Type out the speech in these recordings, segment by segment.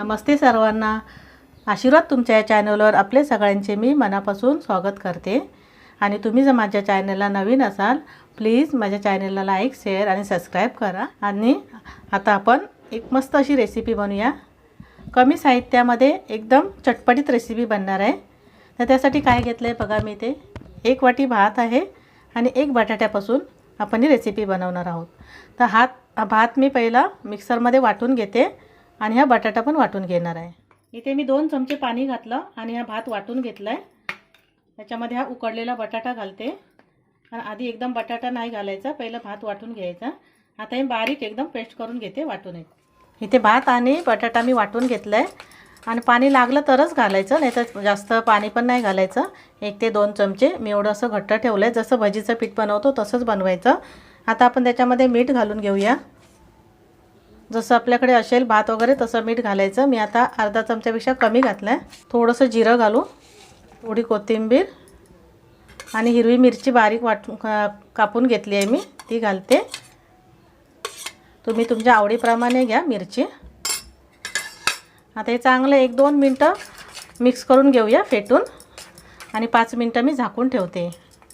नमस्ते सर्वांना. आशीर्वाद तुमच्या या चॅनलवर आपले सगळ्यांचे मी मनापासून स्वागत करते. आणि तुम्ही जर माझ्या चॅनलला नवीन असाल प्लीज माझ्या चॅनलला लाईक शेअर आणि सबस्क्राईब करा. आणि आता आपण एक मस्त अशी रेसिपी बनवूया. कमी साहित्यामध्ये एकदम चटपटीत रेसिपी बनणार आहे. तर त्यासाठी काय घेतलं आहे बघा मी ते एक वाटी भात आहे आणि एक बटाट्यापासून आपण ही रेसिपी बनवणार आहोत. तर हात भात मी पहिला मिक्सरमध्ये वाटून घेते. आणि हा बटाटा पण वाटून घेणार आहे. इथे मी दोन चमचे पाणी घातलं आणि हा भात वाटून घेतला आहे त्याच्यामध्ये हा उकडलेला बटाटा घालते. आणि आधी एकदम बटाटा नाही घालायचा पहिलं भात वाटून घ्यायचा. आता हे बारीक एकदम पेस्ट करून घेते वाटून एक. इथे भात आणि बटाटा मी वाटून घेतलं आहे आणि पाणी लागलं तरच घालायचं नाही तर जास्त पाणी पण नाही घालायचं. एक ते दोन चमचे मी एवढं असं घट्ट ठेवलं आहे जसं भजीचं पीठ बनवतो तसंच बनवायचं. आता आपण त्याच्यामध्ये मीठ घालून घेऊया. जसं आपल्याकडे असेल भात वगैरे तसं मीठ घालायचं. मी आता अर्धा चमच्यापेक्षा कमी घातलं आहे थोडंसं जिरं घालू थोडी कोथिंबीर आणि हिरवी मिरची बारीक वाटून का कापून घेतली आहे मी. ती घालते. तुम्ही तुमच्या आवडीप्रमाणे घ्या मिरची. आता हे चांगलं एक दोन मिनटं मिक्स करून घेऊया फेटून. आणि पाच मिनटं मी झाकून ठेवते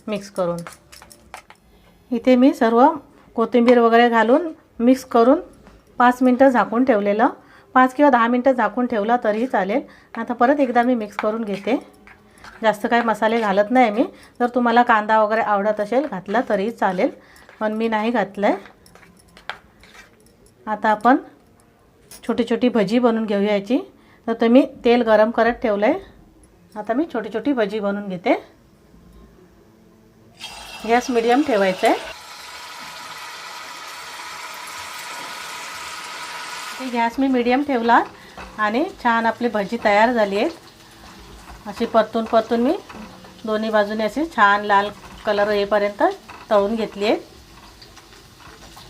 मिक्स करून. इथे मी सर्व कोथिंबीर वगैरे घालून मिक्स करून पाच मिनटं झाकून ठेवलेलं. पाच किंवा दहा मिनटं झाकून ठेवलं तरीही चालेल. आता परत एकदा मी मिक्स करून घेते. जास्त काही मसाले घालत नाही मी. जर तुम्हाला कांदा वगैरे आवडत असेल घातला तरीही चालेल. पण मी नाही घातलं आहे आता आपण छोटी छोटी भजी बनवून घेऊया याची. तर तुम्ही तेल गरम करत ठेवलं आहे आता मी छोटी छोटी भजी बनवून घेते. गॅस मिडियम ठेवायचं आहे ते गॅस मी मिडियम ठेवला आणि छान आपली भजी तयार झाली आहेत. अशी परतून परतून मी दोन्ही बाजूने अशी छान लाल कलर येईपर्यंत तळून घेतली आहे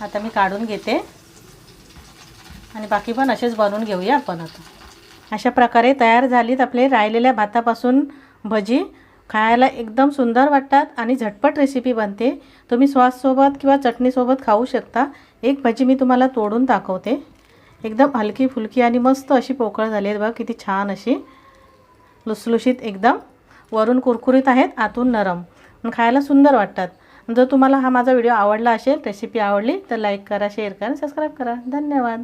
आता मी काढून घेते. आणि बाकी पण असेच बनवून घेऊया आपण आता. अशा प्रकारे तयार झालीत आपले राहिलेल्या भातापासून भजी. खायला एकदम सुंदर वाटतात आणि झटपट रेसिपी बनते. तुम्ही सॉससोबत किंवा चटणीसोबत खाऊ शकता. एक भजी मी तुम्हाला तोडून दाखवते. एकदम हलकी फुलकी आणि मस्त अशी पोकळ झाली आहेत बघा किती छान अशी. लुसलुशीत एकदम. वरून कुरकुरीत आहेत आतून नरम. खायला सुंदर वाटतात. जर तुम्हाला हा माझा व्हिडिओ आवडला असेल रेसिपी आवडली तर लाईक करा शेअर करा सबस्क्राईब करा. धन्यवाद.